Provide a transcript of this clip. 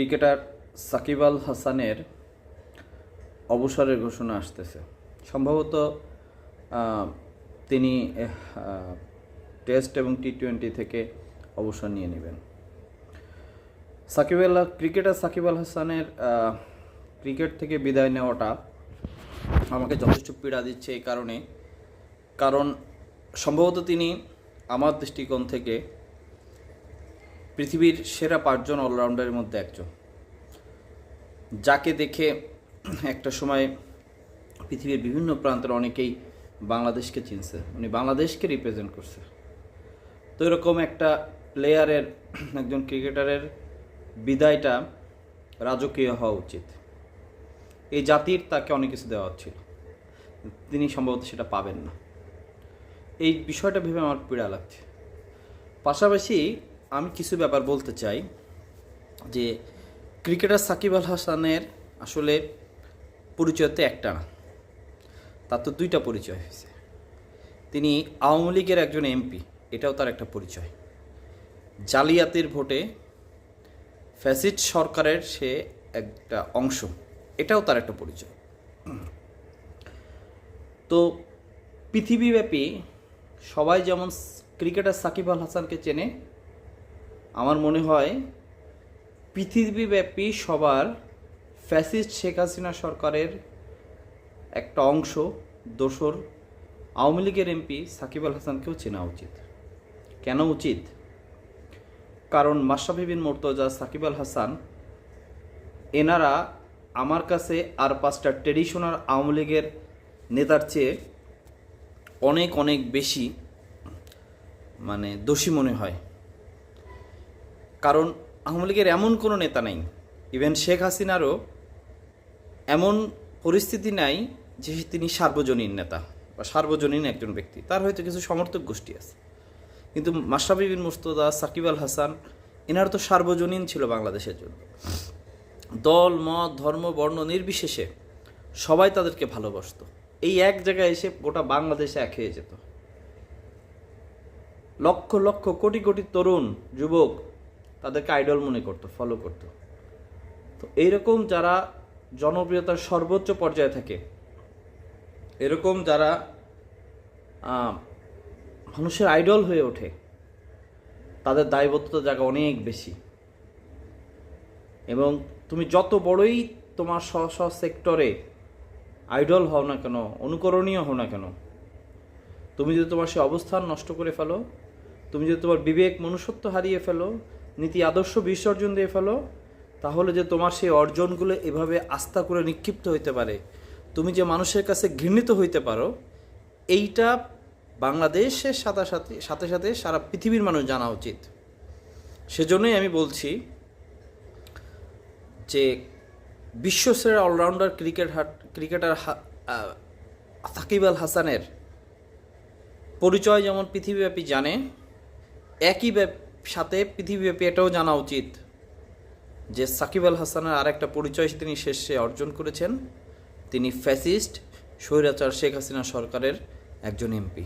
Cricketer Shakib Al হাসানের অবসরের ঘোষণা আসতেছে। সম্ভবত তিনি টেস্ট এবং টি টোয়েন্টি থেকে অবসর নিয়ে নেবেন। সাকিব আল, ক্রিকেটার সাকিব আল হাসানের ক্রিকেট থেকে বিদায় নেওয়াটা আমাকে যথেষ্ট পীড়া দিচ্ছে এই কারণে। কারণ, সম্ভবত তিনি আমার দৃষ্টিকোণ থেকে পৃথিবীর সেরা পাঁচজন অলরাউন্ডারের মধ্যে একজন। যাকে দেখে একটা সময় পৃথিবীর বিভিন্ন প্রান্তের অনেকেই বাংলাদেশকে চিনছে। উনি বাংলাদেশকে রিপ্রেজেন্ট করছে। তো এরকম একটা প্লেয়ারের একজন ক্রিকেটারের বিদায়টা রাজকীয় হওয়া উচিত। এই জাতির তাকে অনেক কিছু দেওয়া হচ্ছিল। তিনি সম্ভবত সেটা পাবেন না। এই বিষয়টা ভেবে আমার পীড়া লাগছে। পাশাপাশি আমি কিছু ব্যাপার বলতে চাই যে ক্রিকেটার সাকিব আল হাসানের আসলে পরিচয় তো একটা না। তার তো দুইটা পরিচয় হয়েছে। তিনি আওয়ামী লীগের একজন এমপি, এটাও তার একটা পরিচয়। জালিয়াতির ভোটে ফ্যাসিড সরকারের সে একটা অংশ, এটাও তার একটা পরিচয়। তো পৃথিবীব্যাপী সবাই যেমন ক্রিকেটার সাকিব আল হাসানকে চেনে আমার মনে হয় পৃথিবীব্যাপী সবার ফ্যাসিস্ট শেখ হাসিনা সরকারের একটা অংশ, দোসর আওয়ামী লীগের এমপি সাকিব আল হাসানকেও চেনা উচিত। কেন উচিত? কারণ মাশরাফি বিন মোর্তজা, সাকিব আল হাসান, এনারা আমার কাছে আর পাঁচটা ট্রেডিশনাল আওয়ামী লীগের নেতার চেয়ে অনেক অনেক বেশি মানে দোষী মনে হয়। কারণ আওয়ামী লীগের এমন কোনো নেতা নেই। ইভেন শেখ হাসিনারও এমন পরিস্থিতি নাই যে তিনি সার্বজনীন নেতা বা সার্বজনীন একজন ব্যক্তি। তার হয়তো কিছু সমর্থক গোষ্ঠী আছে। কিন্তু মাশরাফি বিন মুস্তদা সাকিব আল হাসান, এনার তো সার্বজনীন ছিল বাংলাদেশের জন্য। দল, মত, ধর্ম, বর্ণ নির্বিশেষে সবাই তাদেরকে ভালোবাসত। এই এক জায়গায় এসে গোটা বাংলাদেশে এক হয়ে যেত। লক্ষ লক্ষ, কোটি কোটি তরুণ, যুবক তাদেরকে আইডল মনে করতো ফলো করতো। তো এইরকম যারা জনপ্রিয়তার সর্বোচ্চ পর্যায়ে থাকে, এরকম যারা মানুষের আইডল হয়ে ওঠে, তাদের দায়বদ্ধতা জায়গা অনেক বেশি। এবং তুমি যত বড়ই তোমার স্ব স্ব সেক্টরে আইডল হও না কেন, অনুকরণীয় হও না কেন, তুমি যদি তোমার সে অবস্থান নষ্ট করে ফেলো, তুমি যদি তোমার বিবেক মনুষ্যত্ব হারিয়ে ফেলো নীতি আদর্শ বিসর্জন দিয়ে ফেলো, তাহলে যে তোমার সেই অর্জনগুলো এভাবে আস্থা করে নিক্ষিপ্ত হইতে পারে। তুমি যে মানুষের কাছে ঘৃণিত হইতে পারো, এইটা বাংলাদেশের সাথে সাথে সাথে সাথে সারা পৃথিবীর মানুষ জানা উচিত। সেজন্যই আমি বলছি যে বিশ্বসেরা all rounder cricket cricketer Shakib Al হাসানের পরিচয় যেমন পৃথিবীব্যাপী জানে একই সাথে পৃথিবীব্যাপী এটাও জানা উচিত যে সাকিব আল হাসানের আরেকটা পরিচয় তিনি শেষে অর্জন করেছেন। তিনি ফ্যাসিস্ট, স্বৈরাচার শেখ হাসিনা সরকারের একজন এমপি।